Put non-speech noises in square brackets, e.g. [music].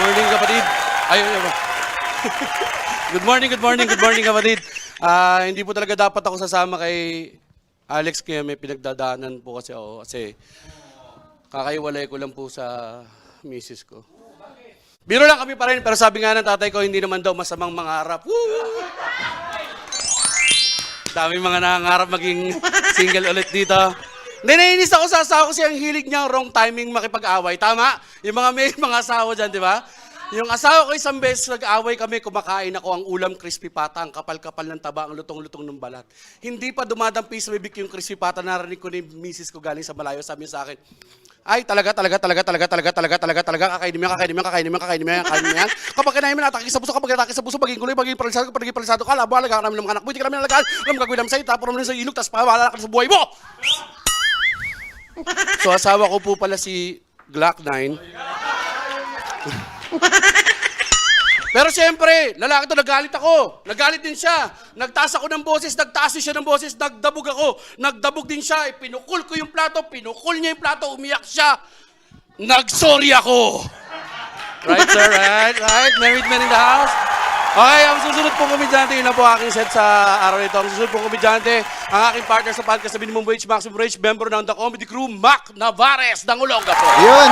morning, kapatid. Ay, ay, ay. [laughs] good morning, good morning, good morning, kapatid. Ah, hindi po talaga dapat ako sasama kay Alex kaya may pinagdadaanan po kasi ako kasi kakaiwalay ko lang po sa misis ko. Biro lang kami pa rin, pero sabi nga ng tatay ko, hindi naman daw masamang mangarap. Woo! Dami mga nangangarap maging single ulit dito. Hindi, naiinis ako sa asawa kasi ang hilig niya wrong timing makipag-away. Tama? Yung mga may mga asawa dyan, di ba? Yung asawa ko isang beses nag-away kami, kumakain ako ang ulam crispy pata, ang kapal-kapal ng taba, ang lutong-lutong ng balat. Hindi pa dumadampi sa bibig yung crispy pata, narinig ko ni misis ko galing sa malayo, sabi sa akin, ay, talaga, talaga, talaga, talaga, talaga, talaga, talaga, talaga, kakainin mo yan, kakainin mo yan, kakainin mo yan, kakainin mo yan, kakainin mo yan. Kapag kinain mo, natake sa puso, kapag natake sa puso, maging guloy, maging paralisado, kapag naging paralisado ka, labo, alagaan namin ng anak mo, hindi ka namin alagaan, alam gagawin namin sa'yo, tapon namin sa ilog, tapos pawala ka sa buhay mo! So, asawa ko po pala si Glock 9. [laughs] Pero siyempre, lalaki to, nagalit ako. Nagalit din siya. Nagtaas ako ng boses, nagtaas siya ng boses, nagdabog ako. Nagdabog din siya, pinukul ko yung plato, pinukul niya yung plato, umiyak siya. Nagsorry ako. Right, sir? Right? Right? Married men in the house? Okay, ang susunod pong komedyante, yun na po aking set sa araw nito. Ang susunod pong komedyante, ang aking partner sa podcast sa Minimum Wage, Maximum Wage, member ng The Comedy Crew, Mac Navarez, ng Olonga po. Yun, yun.